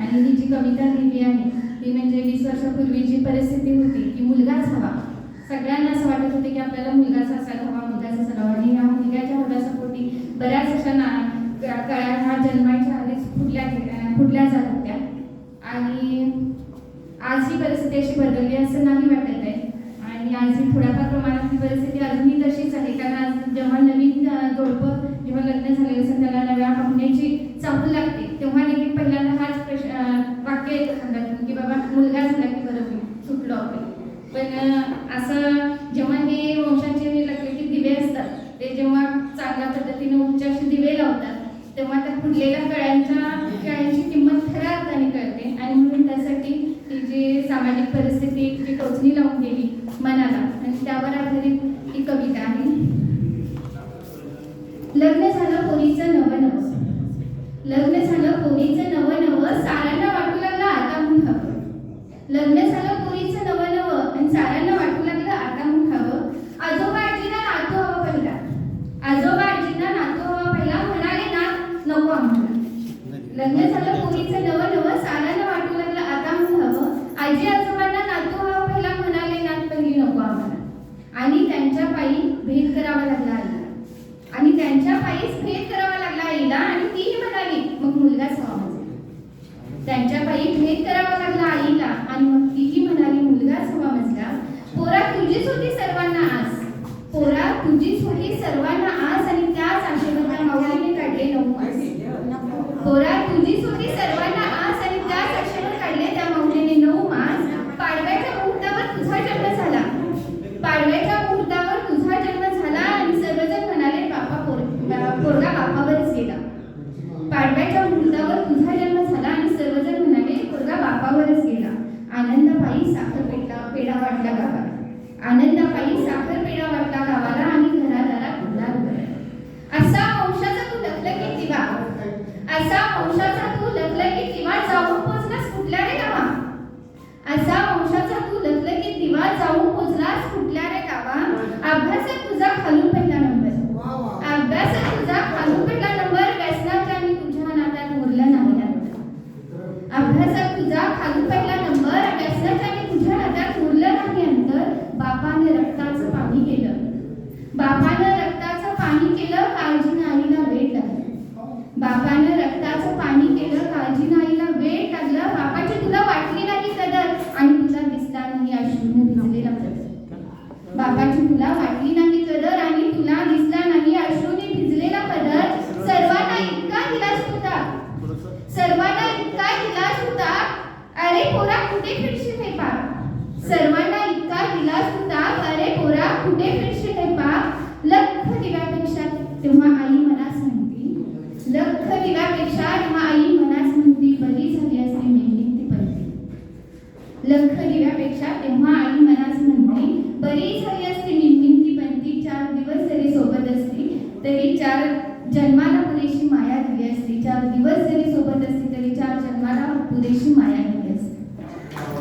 आणि ही जी कविता लिहिली आहे ती म्हणजे वीस वर्षापूर्वी जी परिस्थिती होती की मुलगाच हवा. सगळ्यांना असं वाटत होते की आपल्याला मुलगाच असायला हवा मुलगाच असायला हवा. आणि ह्या मुलग्याच्या हव्यासापोटी बऱ्याच अशा ना कळ्या ह्या जन्माच्या आधीच फुटल्या फुटल्या जात होत्या. आणि आज ही परिस्थिती अशी बदलली असं नाही वाटत. फुटलेल्या कळ्यांच्या कळ्यांची किंमत खऱ्या अर्थाने कळते. आणि म्हणून त्यासाठी ती जी सामाजिक परिस्थिती जी टोचणी लावून गेली मनाला. आणि त्यावर आधारित ही कविता आहे. लग्न झालं पोरीचं नवं नवं लग्न झालं पोरीचं नवं नवं साऱ्यांना वाटू लागलं आता म्हणून हवं लग्न झालं पोरीचं नवं नवं आणि साऱ्यांना वाटू लागलं आता म्हणून हवं आजोबा आजीला नातू हवं पहिला आजोबा आजींना नातू हवा पहिला म्हणाले ना नको आम्हाला. लग्न झालं पोरीचं नवं नवं साऱ्यांना वाटू लागलं आता म्हणून हवं आजी आजोबांना नातू हवा पहिला म्हणाले नात पहिली नको आम्हाला. आणि त्यांच्या पायी भेद करावा लागला आईला. आणि त्यांच्या पायीच भेद करावा लागला आईला आणि तीही म्हणाली मग मुलगाच हवा त्यांच्या पायी भेद करावा लागला आईला आणि मग तीही म्हणाली मुलगाच हवा मजला. पोरा तुझीच होती सर्वांना आस. पोरा तुझीच होती सर्वांना आस आणि त्याच आशेवर त्या माऊलीने काढले नऊ मास पोरा सर्वांना आस आणि त्याच आशेवर काढले त्या माऊलीने नऊ मास. पाडव्याच्या मुहूर्तावर तुझा जन्म झाला. पाडव्याच्या मुहूर्तावर तुझा जन्म झाला आणि सर्वजण म्हणाले बापा पोर पोरगा बापावरच गेला. पाडव्याच्या मुहूर्तावर तुझा जन्म झाला आणि सर्वजण म्हणाले पोरगा बापावरच गेला. आनंदबाई साखर पेटा पेढा वाटला गावाला. आनंदाबाई साखर पेढा वाटला गावाला आणि घरादारात गुलाल असा वंशाचा तू लखलखीत दिवा जाऊन पोचलास कुठल्या रे गावा असा वंशाचा तू लखलखीत दिवा जाऊन पोचलास कुठल्या रे गावा केलं काळजी नाहीला वेळ लागलं बापाची तुला वाटली नाही कदर आणि तुला दिसला नाही अश्रूने भिजलेला पदर बापाची तुला वाटली नाही कदर आणि तुला दिसला नाही अश्रूने भिजलेला पदर. सर्वांना इतका दिलास होता. सर्वांना इतका दिलास होता. अरे पोरा कुठे फिरशील हे पाप सर्वांना इतका दिलास होता. अरे पोरा कुठे फिरशील हे पाप लख दिव्यापेक्षा तेव्हा आई मला सांगते लख दिव्यापेक्षा तेव्हा आई मनास म्हणती बरी झाली असती मेहली ती बनती लख दिव्यापेक्षा तेव्हा आई मनास म्हणती बरी झाली असती निमनिमती बनती चार दिवस जरी सोबत असती तरी चार जन्माला पुरेशी माया दिली असती. चार दिवस जरी सोबत असती तरी चार जन्माला पुरेशी माया दिली